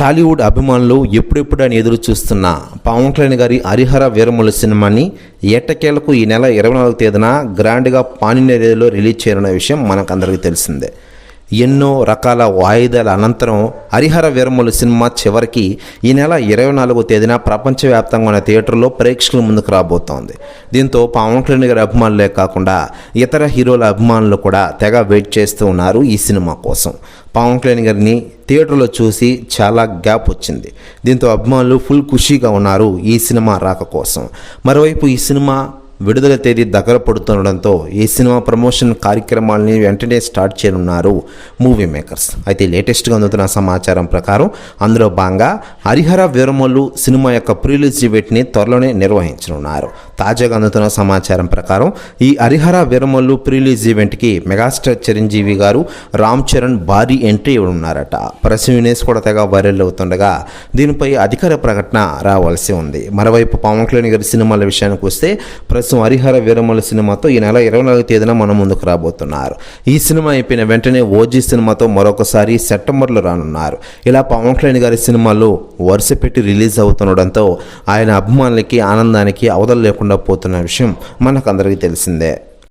టాలీవుడ్ అభిమానులు ఎప్పుడెప్పుడు అని ఎదురు చూస్తున్న పవన్ కళ్యాణ్ గారి హరిహర వీరముల సినిమాని ఏటకేలకు ఈ నెల ఇరవై నాలుగు తేదీన గ్రాండ్గా పానినేరియాలో రిలీజ్ చేయనున్న విషయం మనకందరికీ తెలిసిందే. ఎన్నో రకాల వాయిదాల అనంతరం హరిహర వీరములు సినిమా చివరికి ఈ నెల ఇరవై నాలుగో తేదీన ప్రపంచవ్యాప్తంగా ఉన్న థియేటర్లో ప్రేక్షకుల ముందుకు రాబోతోంది. దీంతో పవన్ కళ్యాణ్ గారి అభిమానులే కాకుండా ఇతర హీరోల అభిమానులు కూడా తెగ వెయిట్ చేస్తూ ఉన్నారు ఈ సినిమా కోసం. పవన్ కళ్యాణ్ గారిని థియేటర్లో చూసి చాలా గ్యాప్ వచ్చింది. దీంతో అభిమానులు ఫుల్ ఖుషీగా ఉన్నారు ఈ సినిమా రాక కోసం. మరోవైపు ఈ సినిమా విడుదల తేదీ దగ్గర పడుతుండడంతో ఈ సినిమా ప్రమోషన్ కార్యక్రమాలని వెంటనే స్టార్ట్ చేయనున్నారు మూవీ మేకర్స్. అయితే లేటెస్ట్గా అందుతున్న సమాచారం ప్రకారం అందులో భాగంగా హరిహర వీరమల్లు సినిమా యొక్క ప్రీలీజ్ ఈవెంట్ని త్వరలోనే నిర్వహించనున్నారు. తాజాగా అందుతున్న సమాచారం ప్రకారం ఈ హరిహర వీరమల్లు ప్రీలీజ్ ఈవెంట్కి మెగాస్టార్ చిరంజీవి గారు రామ్ చరణ్ భారీ ఎంట్రీ ఇవ్వనున్నారట. ప్రెస్ యూనిస్ కూడా తెగ వైరల్ అవుతుండగా దీనిపై అధికార ప్రకటన రావాల్సి ఉంది. మరోవైపు పవన్ కళ్యాణ్ గారి సినిమాల విషయానికి వస్తే ప్రస్తుతం హరిహర విరమల్లు సినిమాతో ఈ నెల ఇరవై నాలుగు తేదీన మన ముందుకు రాబోతున్నారు. ఈ సినిమా అయిపోయిన వెంటనే ఓజీ సినిమాతో మరొకసారి సెప్టెంబర్లో రానున్నారు. ఇలా పవన్ కళ్యాణ్ గారి సినిమాలు వరుస పెట్టి రిలీజ్ అవుతుండడంతో ఆయన అభిమానులకి ఆనందానికి అవధలు లేకుండా పోతున్న విషయం మనకందరికీ తెలిసిందే.